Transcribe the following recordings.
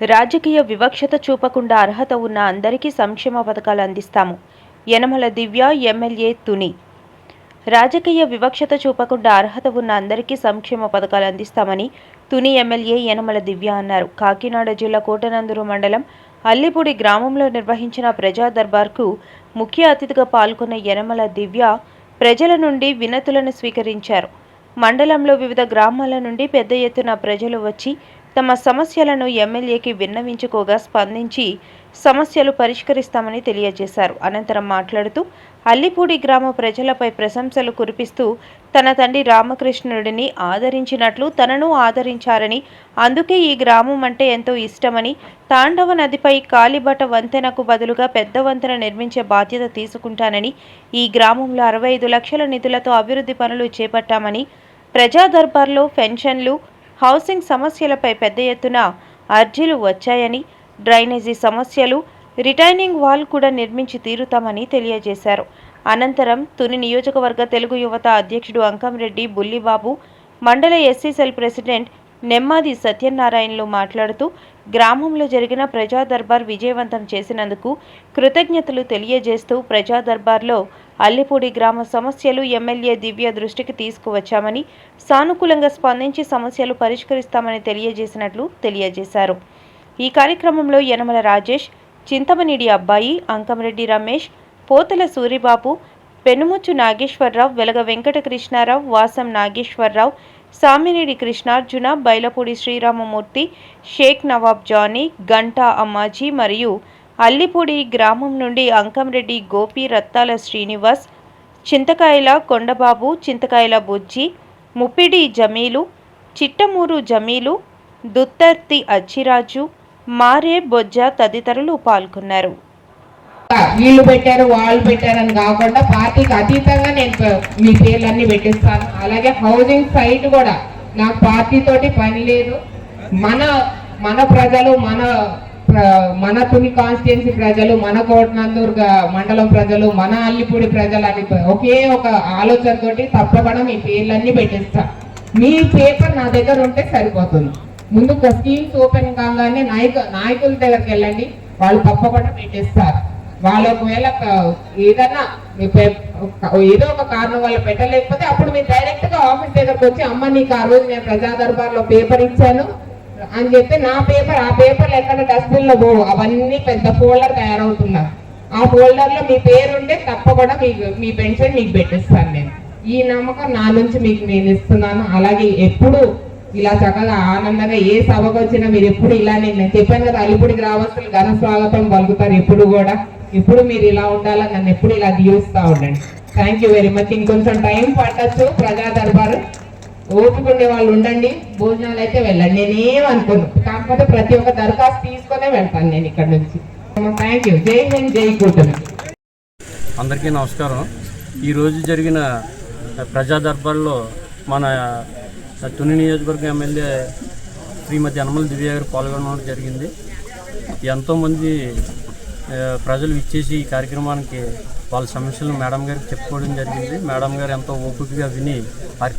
రాజకీయ వివక్షత చూపకుండా అర్హత ఉన్న అందరికీ సంక్షేమ పథకాలు అందిస్తాము. యనమల దివ్య ఎమ్మెల్యే తుని. రాజకీయ వివక్షత చూపకుండా అర్హత ఉన్న అందరికీ సంక్షేమ పథకాలు అందిస్తామని తుని ఎమ్మెల్యే యనమల దివ్య అన్నారు. కాకినాడ జిల్లా కోటనందూరు మండలం అల్లిపూడి గ్రామంలో నిర్వహించిన ప్రజా దర్బార్కు ముఖ్య అతిథిగా పాల్గొన్న యనమల దివ్య ప్రజల నుండి వినతులను స్వీకరించారు. మండలంలో వివిధ గ్రామాల నుండి పెద్ద ఎత్తున ప్రజలు వచ్చి తమ సమస్యలను ఎమ్మెల్యేకి విన్నవించుకోగా స్పందించి సమస్యలు పరిష్కరిస్తామని తెలియజేశారు. అనంతరం మాట్లాడుతూ అల్లిపూడి గ్రామ ప్రజలపై ప్రశంసలు కురిపిస్తూ తన తండ్రి రామకృష్ణుడిని ఆదరించినట్లు తనను ఆదరించారని అందుకే ఈ గ్రామం అంటే ఎంతో ఇష్టమని తాండవ నదిపై కాలిబట వంతెనకు బదులుగా పెద్ద వంతెన నిర్మించే బాధ్యత తీసుకుంటానని ఈ గ్రామంలో అరవై ఐదు లక్షల నిధులతో అభివృద్ధి పనులు చేపట్టామని ప్రజా దర్బార్లో పెన్షన్లు హౌసింగ్ సమస్యలపై పెద్ద ఎత్తున అర్జీలు వచ్చాయని డ్రైనేజీ సమస్యలు రిటైనింగ్ వాల్ కూడా నిర్మించి తీరుతామని తెలియజేశారు. అనంతరం తుని నియోజకవర్గ తెలుగు యువత అధ్యక్షుడు అంకంరెడ్డి బుల్లిబాబు మండల ఎస్సీ సెల్ ప్రెసిడెంట్ నెమ్మాది సత్యనారాయణలు మాట్లాడుతూ గ్రామంలో జరిగిన ప్రజా దర్బార్ విజయవంతం చేసినందుకు కృతజ్ఞతలు తెలియజేస్తూ ప్రజా దర్బార్లో అల్లిపూడి గ్రామ సమస్యలు ఎమ్మెల్యే దివ్య దృష్టికి తీసుకువచ్చామని సానుకూలంగా స్పందించి సమస్యలు పరిష్కరిస్తామని తెలియజేసినట్లు తెలియజేశారు. ఈ కార్యక్రమంలో యనమల రాజేష్ చింతమనిడి అబ్బాయి అంకంరెడ్డి రమేష్ పోతల సూరిబాబు పెనుముచ్చు నాగేశ్వరరావు వెలగ వెంకట కృష్ణారావు వాసం నాగేశ్వరరావు సామినేడి కృష్ణార్జున బైలపూడి శ్రీరామమూర్తి షేక్ నవాబ్ జానీ గంటా అమ్మాజీ మరియు అల్లిపూడి గ్రామం నుండి అంకంరెడ్డి గోపి రత్తాల శ్రీనివాస్ చింతకాయల కొండబాబు చింతకాయల బుజ్జి ముప్పిడి జమీలు చిట్టమూరు జమీలు దుత్తర్తి అచ్చిరాజు మారే బొజ్జ తదితరులు పాల్గొన్నారు. వీళ్ళు పెట్టారు వాళ్ళు పెట్టారని కాకుండా పార్టీకి అతీతంగా నేను మీ పేర్లన్నీ పెట్టిస్తాను. అలాగే హౌసింగ్ సైట్ కూడా నాకు పార్టీతోటి పని లేదు. మన మన ప్రజలు మన మన తుని కాన్స్టిట్యున్సీ ప్రజలు మన కోటనందూరు మండలం ప్రజలు మన అల్లిపూడి ప్రజలు అని ఒకే ఒక ఆలోచనతోటి తప్పకుండా మీ పేర్లన్నీ పెట్టిస్తా. మీ పేపర్ నా దగ్గర ఉంటే సరిపోతుంది. ముందు స్కీమ్స్ ఓపెన్ కాగానే నాయక నాయకుల దగ్గరికి వెళ్ళండి. వాళ్ళు తప్పకుండా పెట్టిస్తారు. వాళ్ళు ఒకవేళ ఏదన్నా మీ ఏదో ఒక కారణం వల్ల పెట్టలేకపోతే అప్పుడు మీరు డైరెక్ట్గా ఆఫీస్ దగ్గరకు వచ్చి అమ్మ నీకు ఆ రోజు నేను ప్రజా దర్బార్లో పేపర్ ఇచ్చాను అని చెప్పి నా పేపర్ ఆ పేపర్లు ఎక్కడ డస్ట్బిన్లో పోవు అవన్నీ పెద్ద ఫోల్డర్ తయారవుతున్నారు. ఆ ఫోల్డర్లో మీ పేరు ఉంటే తప్పకుండా మీకు మీ పెన్షన్ మీకు పెట్టిస్తాను నేను. ఈ నమ్మకం నా నుంచి మీకు నేను ఇస్తున్నాను. అలాగే ఎప్పుడు ఇలా చక్కగా ఆనందంగా ఏ సభకు వచ్చినా మీరు ఎప్పుడు ఇలా నేను చెప్పాను కదా అల్లిపూడి గ్రామస్తులు ఘన స్వాగతం పలుకుతారు ఎప్పుడు కూడా. ఇప్పుడు మీరు ఇలా ఉండాలని నన్ను ఎప్పుడు ఇలా దీవిస్తూ ఉండండి. థ్యాంక్ యూ వెరీ మచ్ ఇంకొంచెం టైం పట్టచ్చు ప్రజా దర్బారు. ఓపుకునే వాళ్ళు ఉండండి. భోజనాలు అయితే వెళ్ళండి. నేనేం అనుకోను. కాకపోతే ప్రతి ఒక్క దరఖాస్తు తీసుకునే వెళ్తాను నేను ఇక్కడ నుంచి. థ్యాంక్ యూ జై హింద్ జై కూటమి. అందరికీ నమస్కారం. ఈరోజు జరిగిన ప్రజా దర్బార్లో మన తుని నియోజకవర్గం ఎమ్మెల్యే శ్రీమతి యనమల దివ్య గారు పాల్గొనడం జరిగింది. ఎంతోమంది ప్రజలు ఇచ్చేసి ఈ కార్యక్రమానికి వాళ్ళ సమస్యలను మేడం గారికి చెప్పుకోవడం జరిగింది. మేడం గారు ఎంతో ఓపికగా విని వారి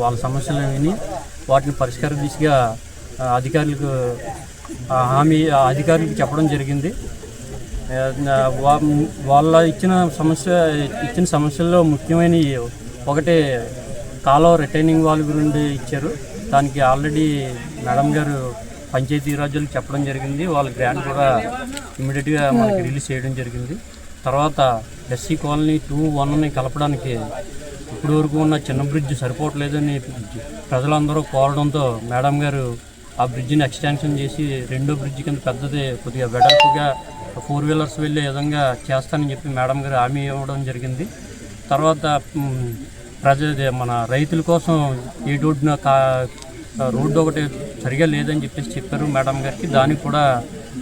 వాళ్ళ సమస్యలను విని వాటిని పరిష్కార దిశగా అధికారులకు హామీ అధికారులకు చెప్పడం జరిగింది. వాళ్ళ ఇచ్చిన సమస్య ఇచ్చిన సమస్యల్లో ముఖ్యమైన ఒకటి కాలో రిటైనింగ్ వాల్ గురించి ఇచ్చారు. దానికి ఆల్రెడీ మేడం గారు పంచాయతీ రాజులు చెప్పడం జరిగింది. వాళ్ళ గ్రాంట్ కూడా ఇమీడియట్గా మనకి రిలీజ్ చేయడం జరిగింది. తర్వాత ఎస్సీ కాలనీ టూ వన్ని కలపడానికి ఇప్పటి వరకు ఉన్న చిన్న బ్రిడ్జ్ సరిపోవట్లేదని ప్రజలందరూ కోరడంతో మేడం గారు ఆ బ్రిడ్జిని ఎక్స్టెన్షన్ చేసి రెండో బ్రిడ్జ్ కింద పెద్దది కొద్దిగా వెడల్పుగా ఫోర్ వీలర్స్ వెళ్ళే విధంగా చేస్తానని చెప్పి మేడం గారు హామీ ఇవ్వడం జరిగింది. తర్వాత ప్రజ మన రైతుల కోసం ఈ రోడ్డున కా రోడ్డు ఒకటి సరిగా లేదని చెప్పేసి చెప్పారు మేడం గారికి. దానికి కూడా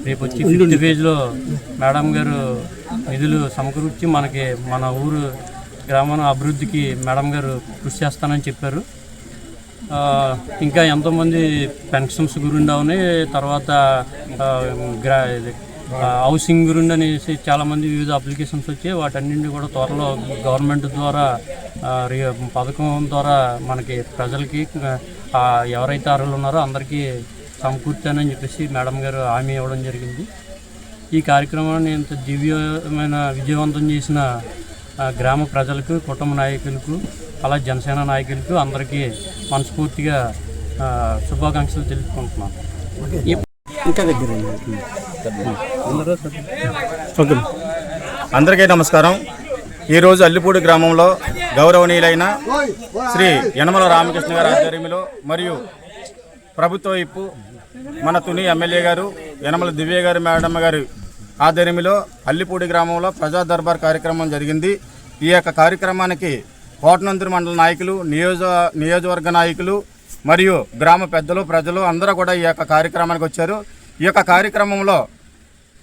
రేపు వచ్చి ఫిఫ్త్ ఫేజ్లో మేడం గారు నిధులు సమకూర్చి మనకి మన ఊరు గ్రామం అభివృద్ధికి మేడం గారు కృషి చేస్తానని చెప్పారు. ఇంకా ఎంతోమంది పెన్షన్స్ గురించి అవని తర్వాత గ్రా హౌసింగ్ గురించి అనేసి చాలామంది వివిధ అప్లికేషన్స్ వచ్చాయి. వాటన్నింటినీ కూడా త్వరలో గవర్నమెంట్ ద్వారా పథకం ద్వారా మనకి ప్రజలకి ఎవరైతే అర్హులు ఉన్నారో అందరికీ సమకూర్చానని చెప్పేసి మేడం గారు హామీ ఇవ్వడం జరిగింది. ఈ కార్యక్రమాన్ని ఇంత దివ్యమైన విజయవంతం చేసిన ఆ, గ్రామ ప్రజలకు కుటుంబ నాయకులకు అలా జనసేన నాయకులకు అందరికీ మనస్ఫూర్తిగా శుభాకాంక్షలు తెలుపుకుంటున్నాను అందరికీ నమస్కారం. ఈరోజు అల్లిపూడి గ్రామంలో గౌరవనీయులైన శ్రీ యనమల రామకృష్ణ గారి ఆధ్వర్యంలో మరియు ప్రభుత్వ వైపు మన తుని ఎమ్మెల్యే గారు యనమల దివ్య గారి మేడమ్మ గారి ఆధ్వర్యంలో అల్లిపూడి గ్రామంలో ప్రజా దర్బార్ కార్యక్రమం జరిగింది. ఈ యొక్క కార్యక్రమానికి కోటనందూరు మండల నాయకులు నియోజ నియోజకవర్గ నాయకులు మరియు గ్రామ పెద్దలు ప్రజలు అందరూ కూడా ఈ యొక్క కార్యక్రమానికి వచ్చారు. ఈ యొక్క కార్యక్రమంలో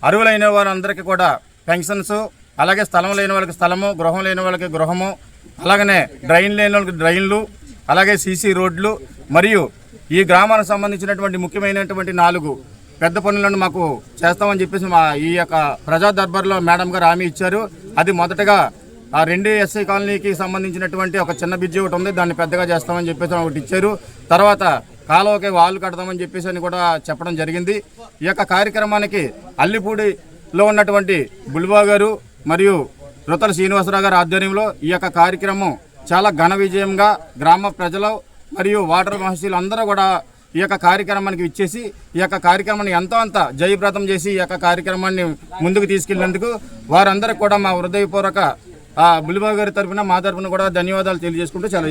అరువులైన వారందరికీ కూడా పెన్షన్స్ అలాగే స్థలం లేని వాళ్ళకి స్థలము గృహం లేని వాళ్ళకి గృహము అలాగనే డ్రైన్ లేని వాళ్ళకి డ్రైన్లు అలాగే సీసీ రోడ్లు మరియు ఈ గ్రామానికి సంబంధించినటువంటి ముఖ్యమైనటువంటి నాలుగు పెద్ద పనులను మాకు చేస్తామని చెప్పేసి మా ఈ యొక్క ప్రజా దర్బార్లో మేడం గారు హామీ ఇచ్చారు. అది మొదటగా ఆ రెండు ఎస్ఐ కాలనీకి సంబంధించినటువంటి ఒక చిన్న బ్రిడ్జి ఒకటి ఉంది. దాన్ని పెద్దగా చేస్తామని చెప్పేసి ఒకటి ఇచ్చారు. తర్వాత కాలువకి వాళ్ళు కడతామని చెప్పేసి అని కూడా చెప్పడం జరిగింది. ఈ యొక్క కార్యక్రమానికి అల్లిపూడిలో ఉన్నటువంటి బుల్వా గారు మరియు రుతల శ్రీనివాసరావు గారి ఆధ్వర్యంలో ఈ యొక్క కార్యక్రమం చాలా ఘన విజయంగా గ్రామ ప్రజలు మరియు వాటర్ మహర్షులు అందరూ కూడా ఈ యొక్క కార్యక్రమానికి ఇచ్చేసి ఈ యొక్క కార్యక్రమాన్ని ఎంతో అంత జయప్రదం చేసి ఈ యొక్క కార్యక్రమాన్ని ముందుకు తీసుకెళ్ళినందుకు వారందరికీ కూడా మా హృదయపూర్వక ఆ బులిబాబు గారి తరఫున మా తరఫున కూడా ధన్యవాదాలు తెలియజేసుకుంటూ చాలా